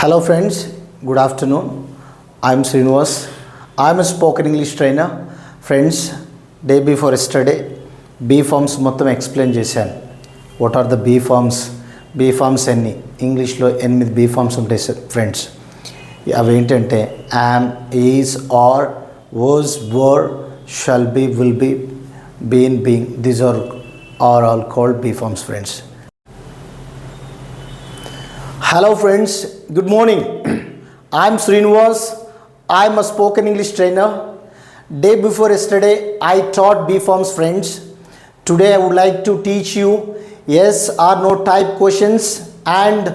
Hello friends good afternoon I'm Srinivas I'm spoken English trainer friends day before yesterday be forms మొత్తం explain చేశాను. What are the be forms be forms ఎన్ని? ఇంగ్లీష్లో ఎనిమిది be forms ఉంటాయి sir friends అవి ఏంటంటే am is are was were shall be will be been being these are are all called be forms friends hello friends good morning. I'm Srinivas. I'm a spoken English trainer. Day before yesterday, I taught B forms friends. Today, I would like to teach you yes or no type questions and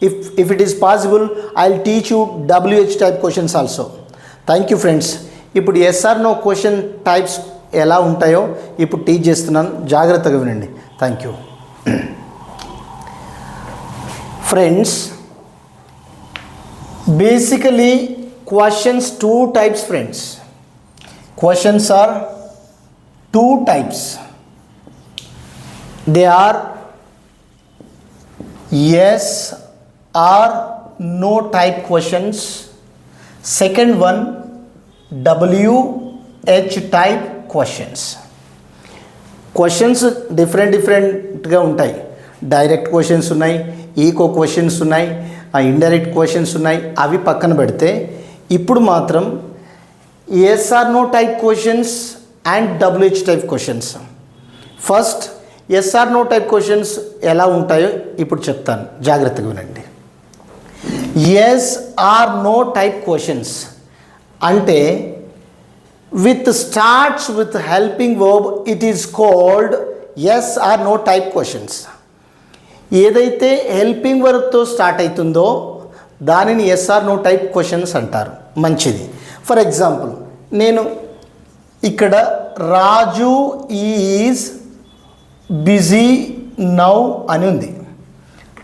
if, if it is possible, I'll teach you WH type questions also. Thank you friends ఇప్పుడు yes or no question types ఎలా ఉంటాయో ఇప్పుడు teach చేస్తున్నాను జాగ్రత్తగా వినండి thank you friends basically questions two types friends questions are two types they are yes or no type questions second one wh type questions questions different డిఫరెంట్గా ఉంటాయి direct questions ఉన్నాయి eco questions ఉన్నాయి ఆ indirect questions ఉన్నాయి. అవి పక్కన పెడితే ఇప్పుడు మాత్రం yes or no type questions and WH type questions first yes or no type questions ఎలా ఉంటాయో ఇప్పుడు చెప్తాను. జాగ్రత్తగా వినండి. Yes or no type questions అంటే with starts with helping verb it is called yes or no type questions ఏదైతే helping వర్బ్తో start అవుతుందో దానిని ఎస్ఆర్ నో టైప్ క్వశ్చన్స్ అంటారు. మంచిది. ఫర్ ఎగ్జాంపుల్ నేను ఇక్కడ రాజు ఈజ్ బిజీ నౌ అని ఉంది.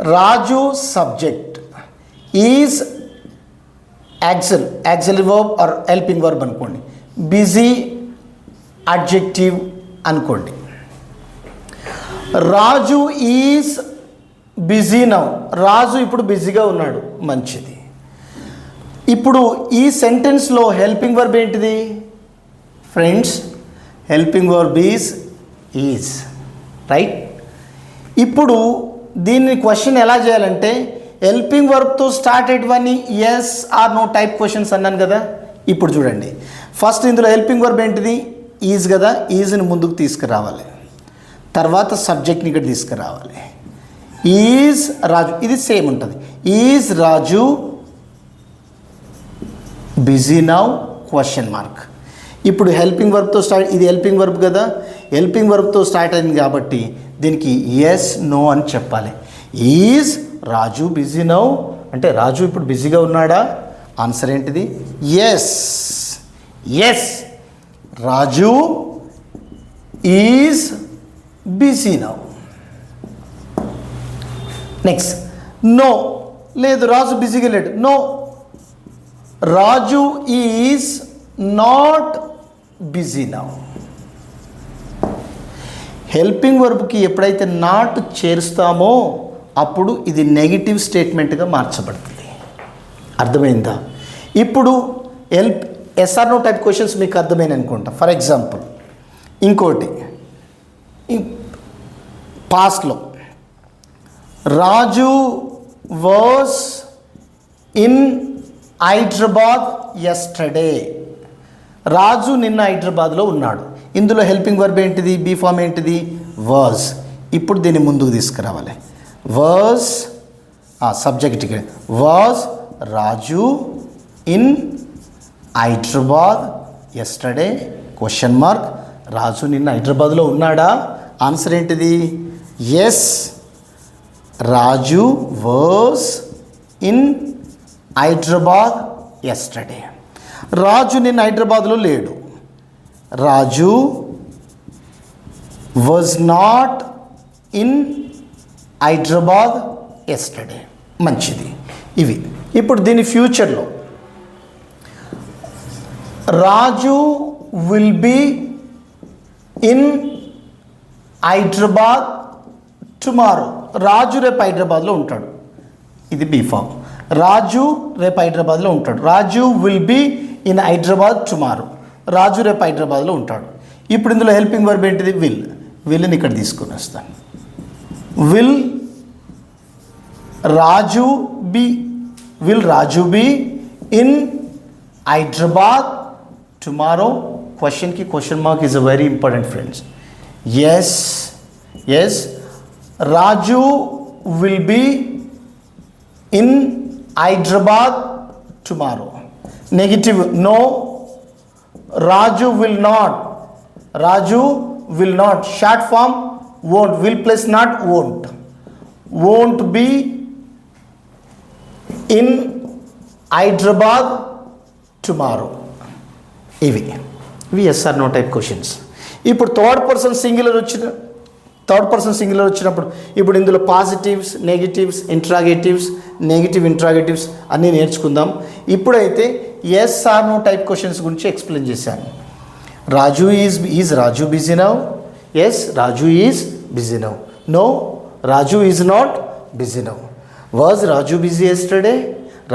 Raju subject is aux aux verb or helping verb అనుకోండి. బిజీ అడ్జెక్టివ్ అనుకోండి. Raju is busy now. Raju ఇప్పుడు బిజీగా ఉన్నాడు. మంచిది. ఇప్పుడు ఈ సెంటెన్స్లో హెల్పింగ్ వర్బ్ ఏంటిది? Friends helping verb is is. Right? ఇప్పుడు దీన్ని క్వశ్చన్ ఎలా చేయాలంటే హెల్పింగ్ వర్బ్తో start అయ్యేటివన్నీ yes or no type questions అన్నాను కదా. ఇప్పుడు చూడండి. ఫస్ట్ ఇందులో హెల్పింగ్ వర్బ్ ఏంటిది? ఈజ్ కదా. ఈజ్ని ముందుకు తీసుకురావాలి. తర్వాత సబ్జెక్ట్ని ఇక్కడ తీసుకురావాలి. ఈజ్ రాజు. ఇది సేమ్ ఉంటుంది. Is Raju busy now? Question mark. ఇప్పుడు హెల్పింగ్ వర్బ్తో స్టార్ట్ ఇది హెల్పింగ్ వర్బ్ కదా? హెల్పింగ్ వర్బ్తో స్టార్ట్ అయింది కాబట్టి దీనికి ఎస్ నో అని చెప్పాలి. Is Raju busy now? అంటే రాజు ఇప్పుడు బిజీగా ఉన్నాడా? ఆన్సర్ ఏంటిది? Yes yes Raju is busy now. Next no లేదు రాజు బిజీగా లేడు. No Raju is not busy నా హెల్పింగ్ వర్బ్కి ఎప్పుడైతే నాట్ చేరుస్తామో అప్పుడు ఇది నెగిటివ్ స్టేట్మెంట్గా మార్చబడుతుంది. అర్థమైందా? ఇప్పుడు help yes or no type questions మీకు అర్థమైన అనుకుంటా. ఫర్ ఎగ్జాంపుల్ ఇంకోటి పాస్ట్లో Raju was in Hyderabad yesterday Raju నిన్న హైదరాబాద్లో ఉన్నాడు. ఇందులో హెల్పింగ్ వర్బ్ ఏంటిది? బీ ఫామ్ ఏంటిది? వర్స్ ఇప్పుడు దీన్ని ముందుకు తీసుకురావాలి. Was subject was Raju in Hyderabad yesterday question mark Raju నిన్న హైదరాబాద్లో ఉన్నాడా? ఆన్సర్ ఏంటిది? Yes Raju was in Hyderabad yesterday Raju నిన్న హైదరాబాద్లో లేడు. Raju was not in Hyderabad yesterday మంచిది. ఇవి. ఇప్పుడు దీని ఫ్యూచర్లో. Raju will be in Hyderabad tomorrow Raju రేపు హైదరాబాద్లో ఉంటాడు. ఇది బీఫామ్ రాజు రేపు హైదరాబాద్లో ఉంటాడు. Raju will be in Hyderabad tomorrow Raju రేపు హైదరాబాద్లో ఉంటాడు. ఇప్పుడు ఇందులో హెల్పింగ్ వర్బ్ ఏంటిది? విల్ విల్ని ఇక్కడ తీసుకుని వస్తాను. Will Raju be will Raju be in Hyderabad tomorrow క్వశ్చన్కి question mark is a very important friends yes yes Raju will be in Hyderabad tomorrow negative no Raju will not Raju will not short form won't. Will plus not won't. Won't be in Hyderabad tomorrow ఇవి. ఇవి yes or no type questions ఇప్పుడు third person singular వచ్చిన third person singular వచ్చినప్పుడు ఇప్పుడు ఇందులో positives negatives interrogatives negative interrogatives అన్నీ నేర్చుకుందాం. ఇప్పుడైతే yes or no type questions గురించి ఎక్స్ప్లెయిన్ చేశాను. Raju is is Raju busy now yes Raju is busy now no Raju is not busy now was Raju busy yesterday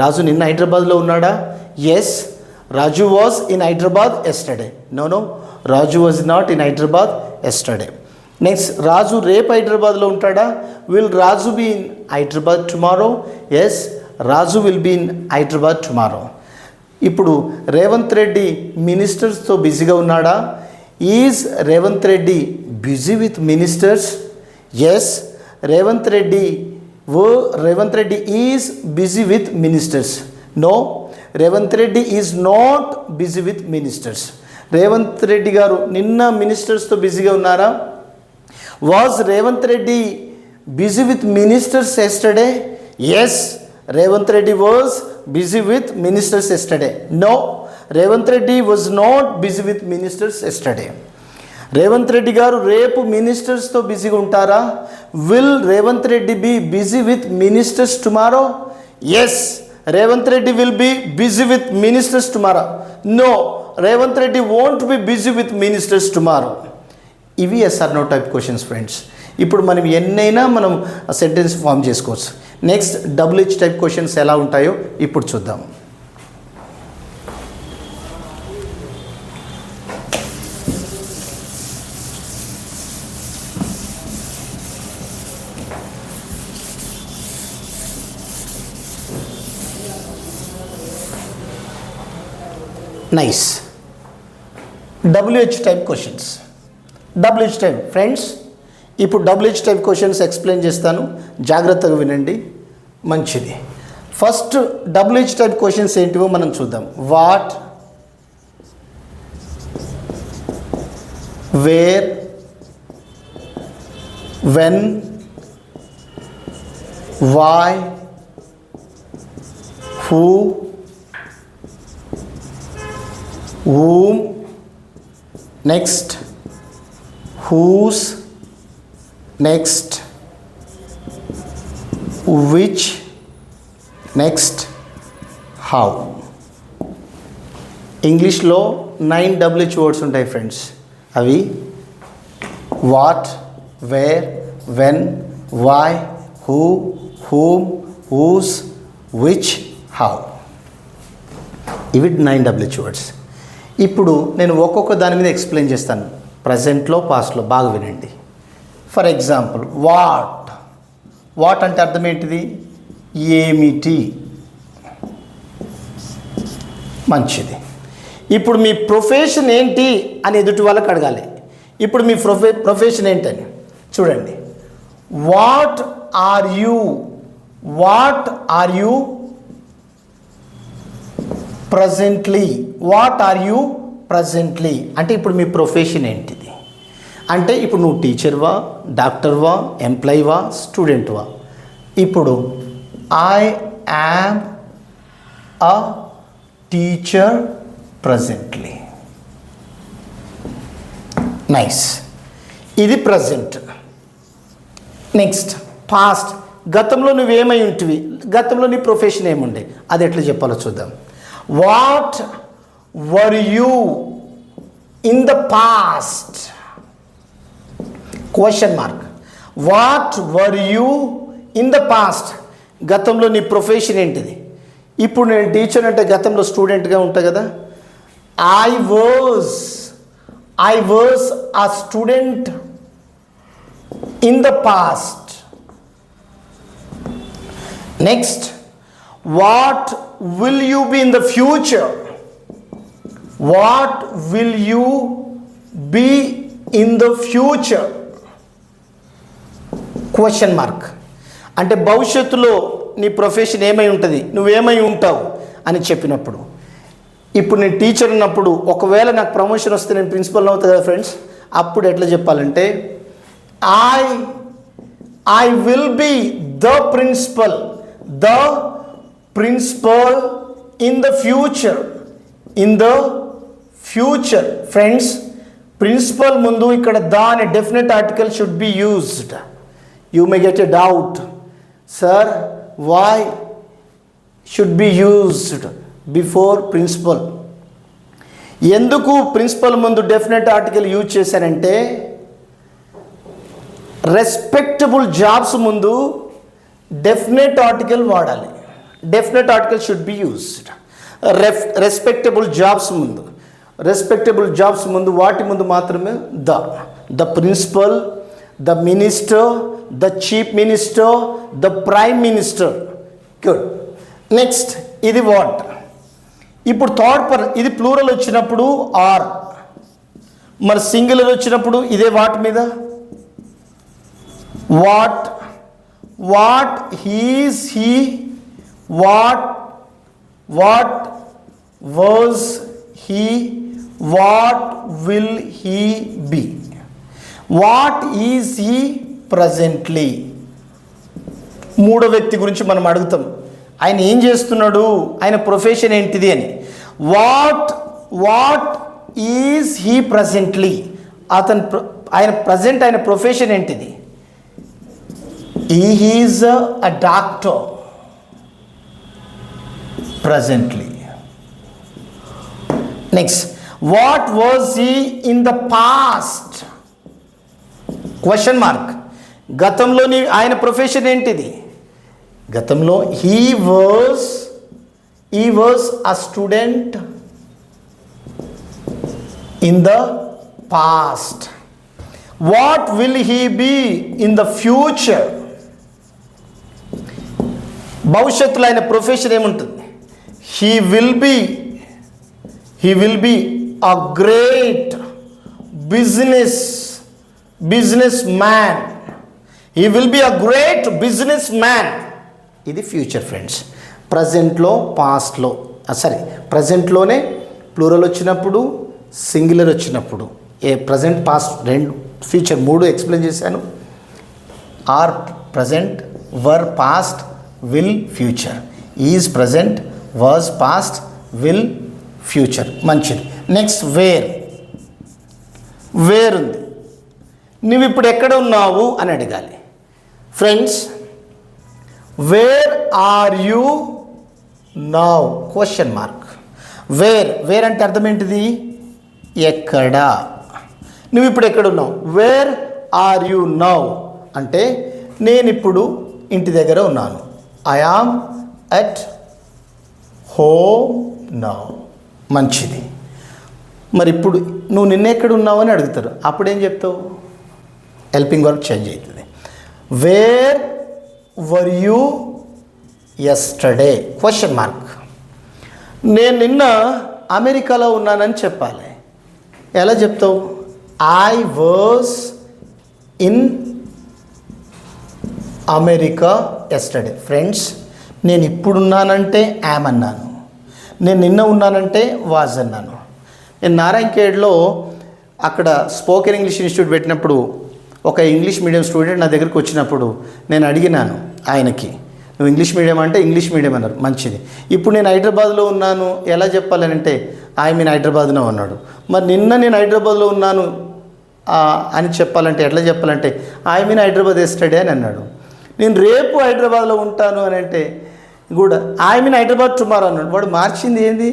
Raju నిన్న హైదరాబాద్లో ఉన్నాడా? Yes Raju was in Hyderabad yesterday no no Raju was not in Hyderabad yesterday next Raju రేపు హైదరాబాద్లో ఉంటాడా will Raju be in Hyderabad tomorrow yes Raju will be in Hyderabad tomorrow ఇప్పుడు రేవంత్ రెడ్డి మినిస్టర్స్తో బిజీగా ఉన్నాడా is Revanth Reddy busy with ministers yes Revanth Reddy oh Revanth Reddy is busy with ministers no Revanth Reddy is not busy with ministers Revanth Reddy garu నిన్న మినిస్టర్స్తో బిజీగా ఉన్నారా was Revanth Reddy busy with ministers yesterday yes Revanth Reddy was busy with ministers yesterday no Revanth Reddy was not busy with ministers yesterday Revanth Reddy garu రేపు మినిస్టర్స్తో బిజీగా ఉంటారా? Will Revanth Reddy be busy with ministers tomorrow yes Revanth Reddy will be busy with ministers tomorrow no Revanth Reddy won't be busy with ministers tomorrow ఇవి yes or no type questions friends. ఇప్పుడు మనం ఎన్నైనా మనం sentence form చేసుకోవచ్చు. Next double H type questions ఎలా ఉంటాయో ఇప్పుడు చూద్దాం. Nice WH type questions. WH type friends ఇప్పుడు డబ్ల్యూహెచ్ టైప్ క్వశ్చన్స్ ఎక్స్ప్లెయిన్ చేస్తాను. జాగ్రత్తగా వినండి. మంచిది. First double H type questions ఏంటివో మనం చూద్దాం. What where when why who whom next whose next which next how ఇంగ్లీష్లో నైన్ డబ్ల్యూహెచ్ వర్డ్స్ ఉంటాయి friends అవి what where when why who whom whose which how ఇవి నైన్ డబ్ల్యూహెచ్ వర్డ్స్ ఇప్పుడు నేను ఒక్కొక్క దాని మీద ఎక్స్ప్లెయిన్ చేస్తాను. ప్రజెంట్లో పాస్ట్లో బాగా వినండి. For example what? వాట్ అంటే అర్థం ఏంటిది? ఏమిటి? మంచిది. ఇప్పుడు మీ ప్రొఫెషన్ ఏంటి అని ఎదుటి వాళ్ళకి అడగాలి. ఇప్పుడు మీ ప్రొఫె ప్రొఫెషన్ ఏంటని చూడండి. What are you? What are you? Presently what are you? Presently అంటే ఇప్పుడు మీ ప్రొఫెషన్ ఏంటిది? అంటే ఇప్పుడు నువ్వు టీచర్వా డాక్టర్వా ఎంప్లాయీవా స్టూడెంట్వా ఇప్పుడు I am a teacher presently nice ఇది ప్రజెంట్ నెక్స్ట్ పాస్ట్ గతంలో నువ్వేమై ఉంటివి? గతంలో నీ ప్రొఫెషన్ ఏముండే? అది ఎట్లా చెప్పాలో చూద్దాం. What were you in the past question mark what were you in the past గతంలో నీ ప్రొఫెషన్ ఏంటిది? ఇప్పుడు నేను టీచర్ అంటే గతంలో స్టూడెంట్గా ఉంటా కదా? I was I was a student in the past next what will you be in the future what will you be in the future question mark అంటే భవిష్యత్తులో నీ ప్రొఫెషన్ ఏమై ఉంటుంది? నువ్వేమై ఉంటావు? అని చెప్పినప్పుడు. ఇప్పుడు నేను టీచర్ ఉన్నప్పుడు ఒకవేళ నాకు ప్రమోషన్ వస్తే నేను ప్రిన్సిపల్ అవుతా కదా ఫ్రెండ్స్ అప్పుడు ఎట్లా చెప్పాలంటే I I will be the principal the principal in the future in the future friends principal ముందు ఇక్కడ ద అనే definite article should be used you may get a doubt sir why should be used before principal ఎందుకు principal ముందు definite article use చేశారంటే respectable jobs ముందు definite article వాడాలి. Definite article should be used ref respectable jobs ముందు. Respectable jobs ముందు వాటి ముందు మాత్రమే the. The principal the minister the chief minister the prime minister. Good next ఇది వాట్ ఇప్పుడు థర్డ్ పర్ ఇది ప్లూరల్ వచ్చినప్పుడు ఆర్ మరి సింగులర్ వచ్చినప్పుడు ఇదే వాటి మీద? What what he's he what what was he what will he be? What is he presently? మూడో వ్యక్తి గురించి మనం అడుగుతాం. ఆయన ఏం చేస్తున్నాడు? ఆయన ప్రొఫెషన్ ఏంటిది అని. What what is he presently? అతను ప్ర- ఆయన ప్రజెంట్ ఆయన ప్రొఫెషన్ ఏంటిది? He he's a doctor presently next what was he in the past question mark గతంలోని ఆయన ప్రొఫెషన్ ఏంటిది? గతంలో he was he was a student in the past what will he be in the future భవిష్యత్తులో ఆయన profession ఏముంటుంది? He will be he will be a great business business man he will be a great business man ఇది future friends ప్రజెంట్లో పాస్ట్లో సరే ప్రజెంట్లోనే plural వచ్చినప్పుడు singular వచ్చినప్పుడు. ఏ ప్రజెంట్ పాస్ట్ రెండు ఫ్యూచర్ మూడు ఎక్స్ప్లెయిన్ చేశాను. Are present were past will future is present was past will future మంచిది. నెక్స్ట్ వేర్ వేర్ ఉంది? నువ్వు ఇప్పుడు ఎక్కడ ఉన్నావు అని అడగాలి. Friends where are you now question mark where where అంటే అర్థం ఏంటిది? ఎక్కడ? నువ్వు ఇప్పుడు ఎక్కడ ఉన్నావు? వేర్ ఆర్ యూ నౌ అంటే నేను ఇప్పుడు ఇంటి దగ్గర ఉన్నాను. I am at home now మంచిది. మరి ఇప్పుడు నువ్వు నిన్న ఎక్కడ ఉన్నావు అని అడుగుతారు. అప్పుడేం చెప్తావు? హెల్పింగ్ వర్క్ చేంజ్ అవుతుంది. Where were you yesterday question mark నేను నిన్న అమెరికాలో ఉన్నానని చెప్పాలి. ఎలా చెప్తావు? I was in America yesterday friends నేను ఇప్పుడున్నానంటే యామ్ అన్నాను. నేను నిన్న ఉన్నానంటే వాజ్ అన్నాను. నేను నారాయణఖేడ్లో అక్కడ స్పోకెన్ ఇంగ్లీష్ ఇన్స్టిట్యూట్ పెట్టినప్పుడు ఒక ఇంగ్లీష్ మీడియం స్టూడెంట్ నా దగ్గరికి వచ్చినప్పుడు నేను అడిగినాను ఆయనకి నువ్వు ఇంగ్లీష్ మీడియం అంటే ఇంగ్లీష్ మీడియం అన్నారు మంచిది. ఇప్పుడు నేను హైదరాబాద్లో ఉన్నాను ఎలా చెప్పాలని అంటే ఐ మీన్ హైదరాబాద్లో ఉన్నాడు. మరి నిన్న నేను హైదరాబాద్లో ఉన్నాను అని చెప్పాలంటే ఎట్లా చెప్పాలంటే ఐ మీన్ హైదరాబాద్ ఎస్టడే అని అన్నాడు. నేను రేపు హైదరాబాద్లో ఉంటాను అని అంటే కూడా ఐ మీన్ హైదరాబాద్ టుమారో అన్నాడు. వాడు మార్చింది ఏంది?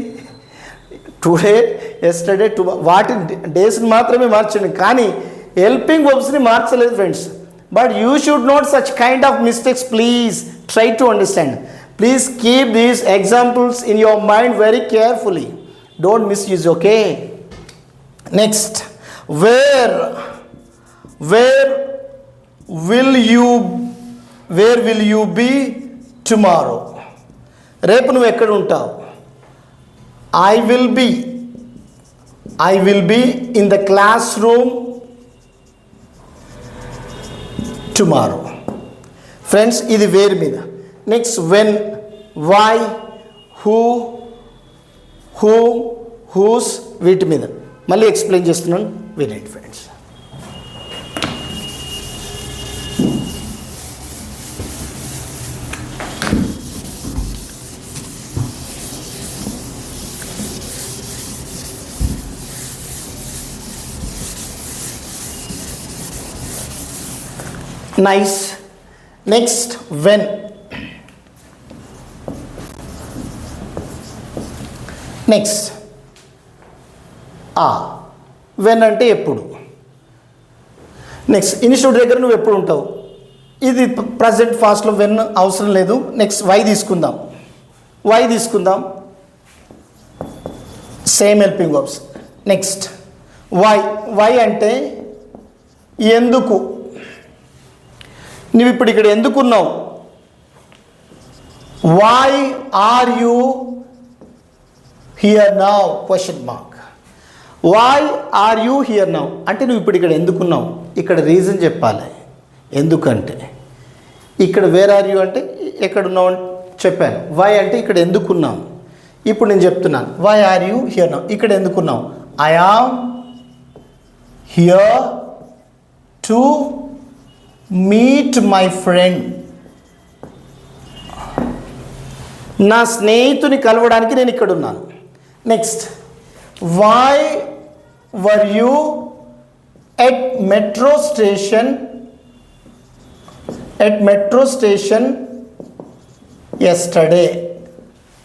టుడే ఎస్టర్డే టు వాటి డేస్ని మాత్రమే మార్చండి. కానీ హెల్పింగ్ వర్బ్స్ని మార్చలేదు friends but you should not such kind of mistakes please try to understand please keep these examples in your mind very carefully don't misuse okay next where where will you where will you be tomorrow రేపు నువ్వు ఎక్కడ ఉంటావు? I will be I will be in the classroom tomorrow friends ఇది వేరు మీద. Next when why who who whose వీటి మీద. మళ్ళీ ఎక్స్ప్లెయిన్ చేస్తున్నాను. వినండి friends nice next when next ah when అంటే ఎప్పుడు? నెక్స్ట్ ఇన్స్టిట్యూట్ దగ్గర నువ్వు ఎప్పుడు ఉంటావు? ఇది ప్రజెంట్ ఫాస్ట్లో వెన్ అవసరం లేదు. నెక్స్ట్ వై తీసుకుందాం? వై తీసుకుందాం? Same helping verbs next why why అంటే ఎందుకు? నువ్వు ఇప్పుడు ఇక్కడ ఎందుకున్నావు why are you here now question mark why are you here now అంటే నువ్వు ఇప్పుడు ఇక్కడ ఎందుకున్నావు ఇక్కడ రీజన్ చెప్పాలి. ఎందుకంటే? ఇక్కడ వేర్ ఆర్ యూ అంటే ఎక్కడ ఉన్నావు చెప్పాను. వై అంటే ఇక్కడ ఎందుకున్నావు ఇప్పుడు నేను చెప్తున్నాను. Why are you here now ఇక్కడ ఎందుకున్నావు I am here to meet my friend నా స్నేహితుని కలవడానికి నేను ఇక్కడ ఉన్నాను. Next why were you at metro station at metro station yesterday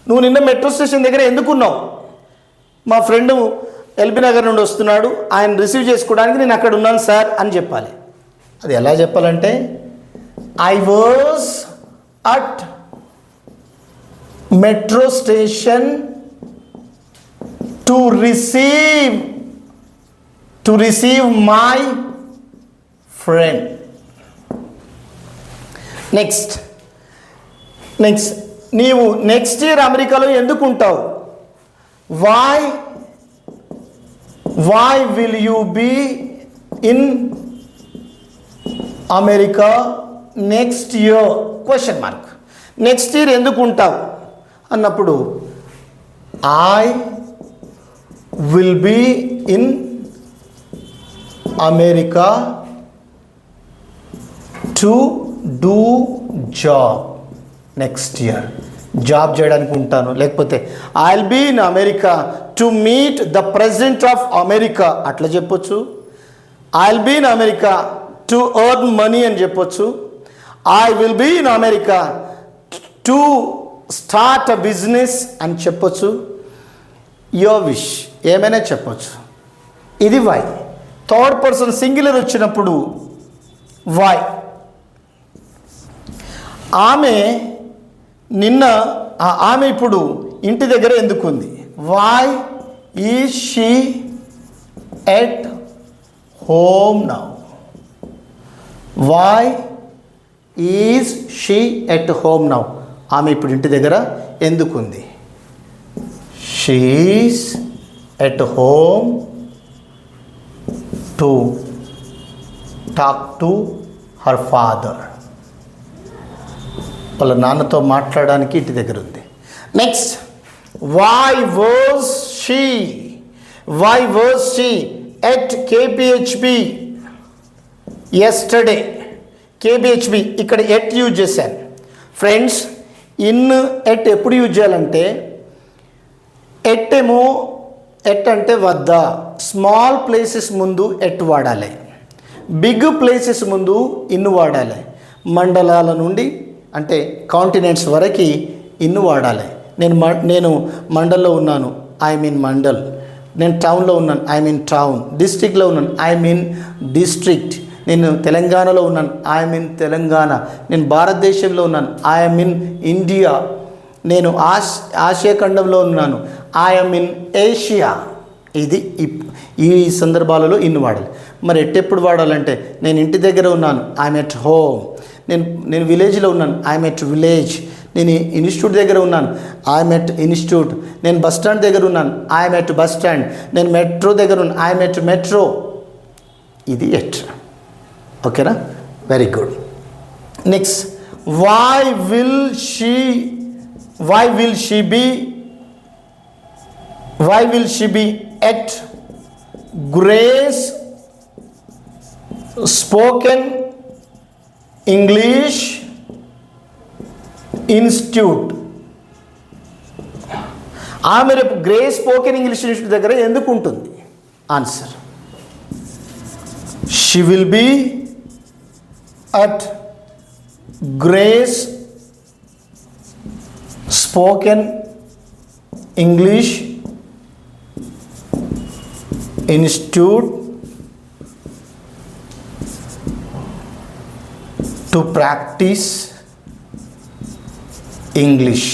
నువ్వు నిన్న మెట్రో స్టేషన్ దగ్గర ఎందుకున్నావు మా ఫ్రెండ్ ఎల్బీ నగర్ నుండి వస్తున్నాడు. ఆయన రిసీవ్ చేసుకోవడానికి నేను అక్కడ ఉన్నాను సార్ అని చెప్పాలి. అది ఎలా చెప్పాలంటే I was at metro station to receive to receive my friend next next నీవు నెక్స్ట్ ఇయర్ అమెరికాలో ఎందుకు ఉంటావు? Why why will you be in America next year? Question mark next year ఎందుకు ఉంటావు? అన్నప్పుడు I will be in America to do job next year job చేయడానికి ఉంటాను. లేకపోతే I will be in America to meet the president of America అట్లా చెప్పొచ్చు. I will be in America to earn money అని చెప్పొచ్చు. I will be in America to start a business అని చెప్పొచ్చు. యో విష్ ఏమైనా చెప్పొచ్చు. ఇది వై థర్డ్ పర్సన్ సింగులర్ వచ్చినప్పుడు వై ఆమె నిన్న ఆమె ఇప్పుడు ఇంటి దగ్గర ఎందుకుంది? Why is she at home now why is she at home now ఆమె ఇప్పుడు ఇంటి దగ్గర ఎందుకుంది? She's at home to talk to her father వాళ్ళ నాన్నతో మాట్లాడడానికి ఇంటి దగ్గర ఉంది. Next why was she why was she at KPHB yesterday KPHB ఇక్కడ ఎట్ యూజ్ చేశాను ఫ్రెండ్స్ ఇన్ ఎట్ ఎప్పుడు యూజ్ చేయాలంటే ఎట్ ఏమో ఎట్ అంటే వద్ద. స్మాల్ ప్లేసెస్ ముందు ఎట్ వాడాలి. బిగ్ ప్లేసెస్ ముందు ఇన్ వాడాలి. మండలాల నుండి అంటే కాంటినెంట్స్ వరకు ఇన్ వాడాలి. నేను మ నేను మండల్లో ఉన్నాను. I mean mandal. నేను టౌన్లో ఉన్నాను. ఐ మీన్ టౌన్ డిస్ట్రిక్ట్లో ఉన్నాను. ఐ మీన్ డిస్ట్రిక్ట్ నేను తెలంగాణలో ఉన్నాను. I mean Telangana. నేను భారతదేశంలో ఉన్నాను. ఐ మీన్ ఇండియా నేను ఆస్ ఆసియా ఖండంలో ఉన్నాను. ఐఎమ్ ఇన్ ఏషియా ఇది ఈ సందర్భాలలో ఇన్ని వాడాలి. మరి ఎట్టెప్పుడు వాడాలంటే నేను ఇంటి దగ్గర ఉన్నాను. ఐఎమ్ ఎట్ హోమ్ నేను నేను విలేజ్లో ఉన్నాను. ఐఎమ్ ఎట్ విలేజ్ నేను ఇన్స్టిట్యూట్ దగ్గర ఉన్నాను. I'm at institute. నేను బస్ స్టాండ్ దగ్గర ఉన్నాను. I'm at bus stand. నేను మెట్రో దగ్గర ఉన్నాను. I'm at metro. ఇది ఎట్. ఓకేనా very good next why will she why will she be why will she be at Grace spoken English institute ఆమె రేపు గ్రే స్పోకెన్ ఇంగ్లీష్ ఇన్స్టిట్యూట్ దగ్గర ఎందుకు ఉంటుంది answer she will be at Grace spoken English institute to practice English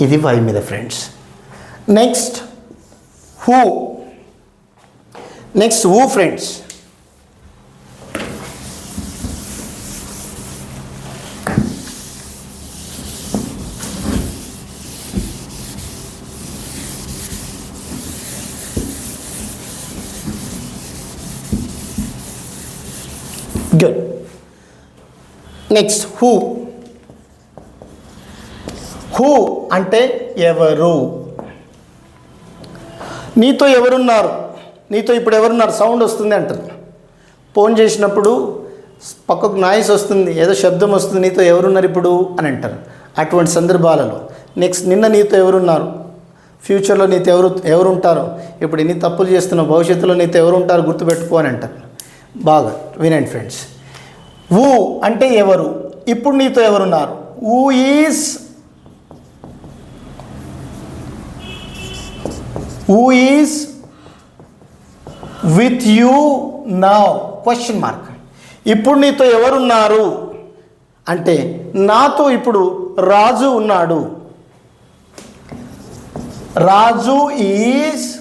ఇది why మీద friends next who next who friends good next who who అంటే ఎవరు? నీతో ఎవరున్నారు? నీతో ఇప్పుడు ఎవరున్నారు? సౌండ్ వస్తుంది అంటారు. ఫోన్ చేసినప్పుడు పక్కకు నాయిస్ వస్తుంది ఏదో శబ్దం వస్తుంది నీతో ఎవరున్నారు ఇప్పుడు అని అంటారు. అటువంటి సందర్భాలలో. నెక్స్ట్ నిన్న నీతో ఎవరున్నారు? ఫ్యూచర్లో నీతో ఎవరు ఎవరుంటారు? ఇప్పుడు ఎన్ని తప్పులు చేస్తున్నావు భవిష్యత్తులో నీతో ఎవరుంటారు గుర్తుపెట్టుకో అని అంటారు. బాగా వినండి ఫ్రెండ్స్ ఊ అంటే ఎవరు? ఇప్పుడు నీతో ఎవరున్నారు? Who is who is with you now? Question mark ఇప్పుడు నీతో ఎవరున్నారు? అంటే నాతో ఇప్పుడు రాజు ఉన్నాడు. Raju is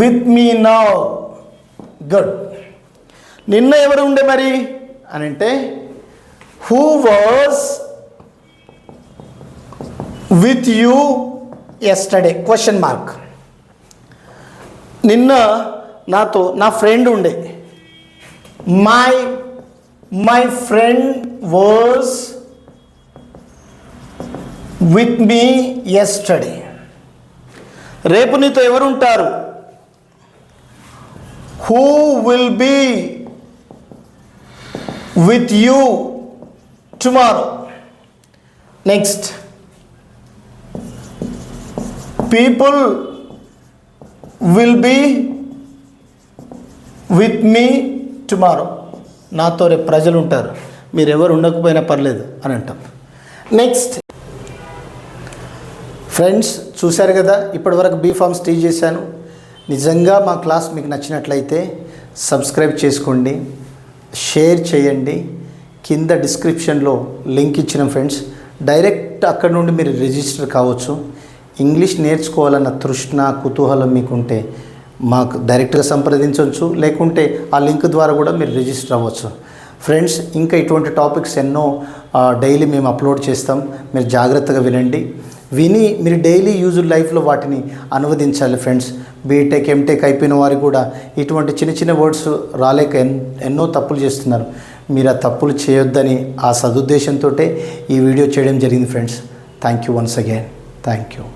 with me now. Good నిన్న ఎవరు ఉండే మరి? అని అంటే who was with you yesterday question mark నిన్న నాతో నా ఫ్రెండ్ ఉండే. My my friend was with me yesterday రేపు నీతో ఎవరుంటారు? Who will be with you tomorrow next people will be with me tomorrow నాతో రేపు ప్రజలు ఉంటారు మీరు ఎవరు ఉండకపోయినా పర్లేదు అని అంటాం. నెక్స్ట్ ఫ్రెండ్స్ చూశారు కదా ఇప్పటివరకు బీ ఫామ్స్ టీ చేశాను. నిజంగా మా క్లాస్ మీకు నచ్చినట్లయితే సబ్స్క్రైబ్ చేసుకోండి. షేర్ చేయండి. కింద డిస్క్రిప్షన్లో లింక్ ఇచ్చిన ఫ్రెండ్స్ డైరెక్ట్ అక్కడ నుండి మీరు రిజిస్టర్ కావచ్చు. ఇంగ్లీష్ నేర్చుకోవాలన్న తృష్ణ కుతూహలం మీకుంటే మాకు డైరెక్ట్గా సంప్రదించవచ్చు. లేకుంటే ఆ లింక్ ద్వారా కూడా మీరు రిజిస్టర్ అవ్వచ్చు. ఫ్రెండ్స్ ఇంకా ఇటువంటి టాపిక్స్ ఎన్నో డైలీ మేము అప్లోడ్ చేస్తాం. మీరు జాగ్రత్తగా వినండి. విని మీరు డైలీ యూజ్ లైఫ్లో వాటిని అనువదించాలి ఫ్రెండ్స్. బీటెక్ ఎంటెక్ అయిపోయిన వారు కూడా ఇటువంటి చిన్న చిన్న వర్డ్స్ రాలేక ఎన్ ఎన్నో తప్పులు చేస్తున్నారు. మీరు ఆ తప్పులు చేయొద్దని ఆ సదుద్దేశంతో ఈ వీడియో చేయడం జరిగింది friends. Thank you once again thank you